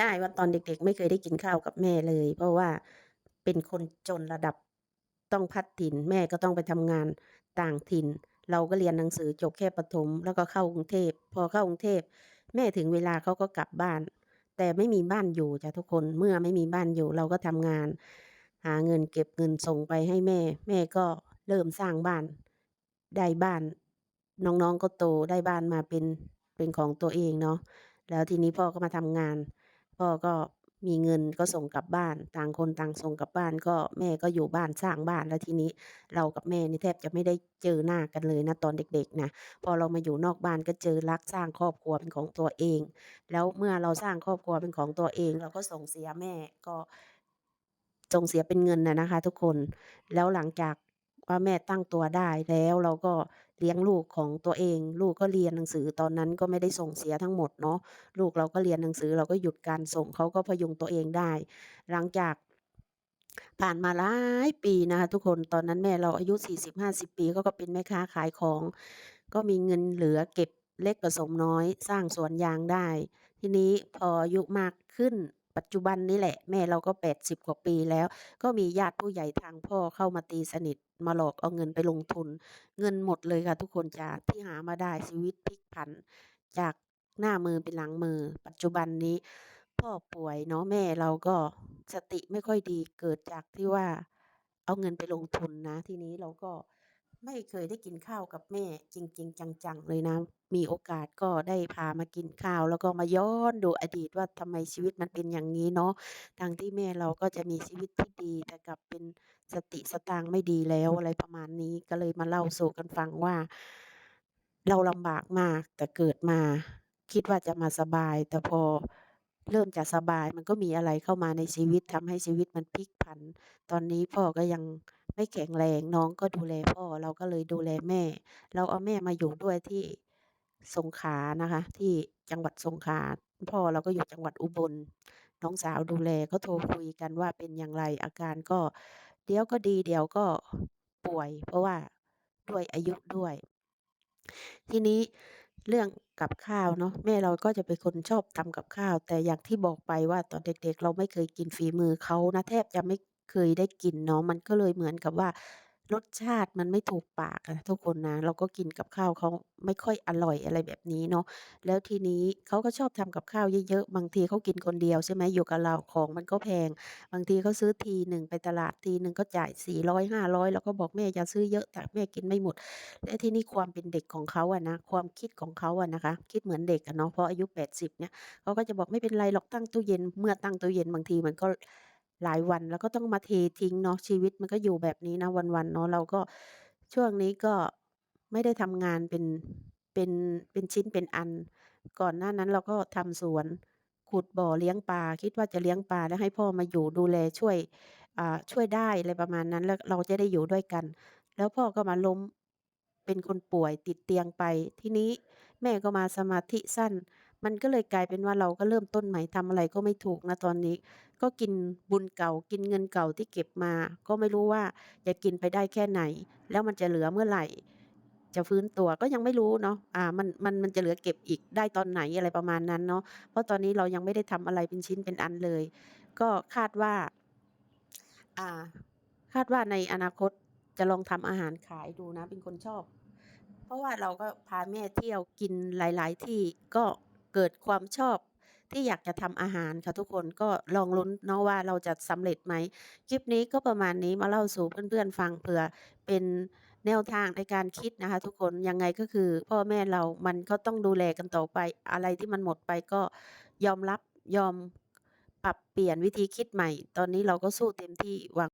ได้ว่าตอนเด็กๆ ไม่เคยได้กินข้าวกับแม่เลย เพราะว่าเป็นคนจนระดับต้องพัดถิ่น แม่ก็ต้องไปทำงานต่างถิ่น เราก็เรียนหนังสือจบแค่ประถม แล้วก็เข้ากรุงเทพพอเข้ากรุงเทพแม่ถึงเวลาเขาก็กลับบ้าน แต่ไม่มีบ้านอยู่จ้ะทุกคนเมื่อไม่มีบ้านอยู่เราก็ทำงาน หาเงินเก็บเงินส่งไปให้แม่ แม่ก็เริ่มสร้างบ้านได้บ้าน น้องๆก็โตได้บ้านมาเป็นเป็นของตัวเองเนาะแล้วทีนี้พ่อก็มาทำงาน พ่อก็มีเงินก็ส่งกลับบ้าน ต่างคนต่างส่งกลับบ้าน ก็แม่ก็อยู่บ้านสร้างบ้าน แล้วทีนี้เรากับแม่นี่แทบจะไม่ได้เจอหน้ากันเลยนะตอนเด็ก ๆนะ พอเรามาอยู่นอกบ้านก็เจอรักสร้างครอบครัวเป็นของตัวเอง แล้วเมื่อเราสร้างครอบครัวเป็นของตัวเอง เราก็ส่งเสียแม่ก็ส่งเสียเป็นเงินอะนะคะ ทุกคน แล้วหลังจากว่าแม่ตั้งตัวได้แล้วเราก็ เลี้ยงลูกของตัวเอง ลูกก็เรียนหนังสือตอนนั้นก็ไม่ได้ส่งเสียทั้งหมดเนาะลูกเราก็เรียนหนังสือเราก็หยุดการส่งเขาก็พยุงตัวเองได้ หลังจากผ่านมาหลายปีนะคะทุกคนตอนนั้นแม่เราอายุ 40-50 ปีเขาก็เป็นแม่ค้าขายของ ก็มีเงินเหลือเก็บเล็กผสมน้อย สร้างสวนยางได้ ทีนี้พออายุมากขึ้น ปัจจุบันนี้แหละ แม่เราก็80กว่าปีแล้ว ก็มีญาติผู้ใหญ่ทางพ่อเข้ามาตีสนิทมาหลอกเอาเงินไปลงทุน เงินหมดเลยค่ะทุกคนจ๋าที่หามาได้ชีวิตพลิกผัน จากหน้ามือเป็นหลังมือ ปัจจุบันนี้ พ่อป่วยเนาะแม่เราก็สติไม่ค่อยดีเกิดจากที่ว่า เอาเงินไปลงทุนนะ ทีนี้เราก็ ไม่เคยได้กินข้าวกับแม่จริง ๆ จังๆ เลยนะ มีโอกาสก็ได้พามากินข้าว แล้วก็มาย้อนดูอดีตว่าทำไมชีวิตมันเป็นอย่างงี้เนาะทั้งที่แม่เราก็จะมีชีวิตที่ดีแต่กลับเป็นสติสตางค์ไม่ดีแล้วอะไรประมาณนี้ก็เลยมาเล่าสู่กันฟังว่า เราลำบากมากแต่เกิดมา คิดว่าจะมาสบาย แต่พอเริ่มจะสบายมันก็มีอะไรเข้ามาในชีวิตทำให้ชีวิตมันพลิกผัน ตอนนี้พ่อก็ยัง ไม่แข็งแรงน้องก็ดูแลพ่อเราก็เลยดูแลแม่ เราเอาแม่มาอยู่ด้วยที่สงขลานะคะ ที่จังหวัดสงขลาพ่อเราก็อยู่จังหวัดอุบล น้องสาวดูแลก็โทรคุยกันว่าเป็นอย่างไรอาการก็ เดี๋ยวก็ดีเดี๋ยวก็ป่วย เพราะว่าด้วยอายุด้วย ทีนี้เรื่องกับข้าวเนาะแม่เราก็จะเป็นคนชอบทำกับข้าว แต่อย่างที่บอกไปว่าตอนเด็กๆ เราไม่เคยกินฝีมือเขานะแทบจะไม่ เคยได้กินเนาะ มันก็เลยเหมือนกับว่า รสชาติมันไม่ถูกปากอะทุกคนนะ เราก็กินกับข้าวเขาไม่ค่อยอร่อย อะไรแบบนี้เนาะ แล้วทีนี้เขาก็ชอบทำกับข้าวเยอะ ๆ บางทีเขากินคนเดียว ใช่ไหม อยู่กับเราของมันก็แพง บางทีเขาซื้อทีหนึ่ง ไปตลาดทีหนึ่งก็จ่าย 400-500 เราก็บอกแม่อย่าซื้อเยอะจ้ะแม่กินไม่หมด แล้วทีนี้ความเป็นเด็กของเขาอะนะ ความคิดของเขาอะนะคะ คิดเหมือนเด็กอะเนาะ พออายุ 80 เนี่ย เขาก็จะบอก ไม่เป็นไรหรอก ตั้งตู้เย็น เมื่อตั้งตู้เย็นบางทีมันก็ หลายวันแล้วก็ต้องมาเททิ้งเนาะชีวิตมันก็อยู่แบบนี้นะวันๆเนาะเราก็ช่วงนี้ก็ไม่ได้ทำงานเป็นเป็นเป็นชิ้นเป็นอัน ก่อนหน้านั้นเราก็ทำสวนขุดบ่อเลี้ยงปลาคิดว่าจะเลี้ยงปลาแล้วให้พ่อมาอยู่ดูแลช่วยอ่าช่วยได้อะไรประมาณนั้นแล้วเราจะได้อยู่ด้วยกัน แล้วพ่อก็มาล้มเป็นคนป่วยติดเตียงไป ทีนี้แม่ก็มาสมาธิสั้น มันก็เลยกลายเป็นว่าเราก็เริ่มต้นใหม่ทำอะไรก็ไม่ถูกนะตอนนี้ ก็กินบุญเก่ากินเงินเก่าที่เก็บมา ก็ไม่รู้ว่าจะกินไปได้แค่ไหน แล้วมันจะเหลือเมื่อไหร่ จะฟื้นตัวก็ยังไม่รู้เนาะอ่ามันมันมันจะเหลือเก็บอีกได้ตอนไหนอะไรประมาณนั้นเนาะเพราะตอนนี้เรายังไม่ได้ทำอะไรเป็นชิ้นเป็นอันเลย ก็คาดว่า อ่า คาดว่าในอนาคตจะลองทำอาหารขายดูนะ เป็นคนชอบ เพราะว่าเราก็พาแม่เที่ยวกินหลาย ๆ ที่ก็ เกิดความชอบที่อยากจะทำอาหารค่ะทุกคนก็ลองลุ้นเนาะว่าเราจะสำเร็จไหมคลิปนี้ก็ประมาณนี้มาเล่าสู่เพื่อนๆฟังเผื่อเป็นแนวทางในการคิดนะคะ ทุกคนยังไงก็คือ พ่อแม่เรามันก็ต้องดูแลกันต่อไป อะไรที่มันหมดไปก็ยอมรับยอมปรับเปลี่ยนวิธีคิดใหม่ ตอนนี้เราก็สู้เต็มที่หวัง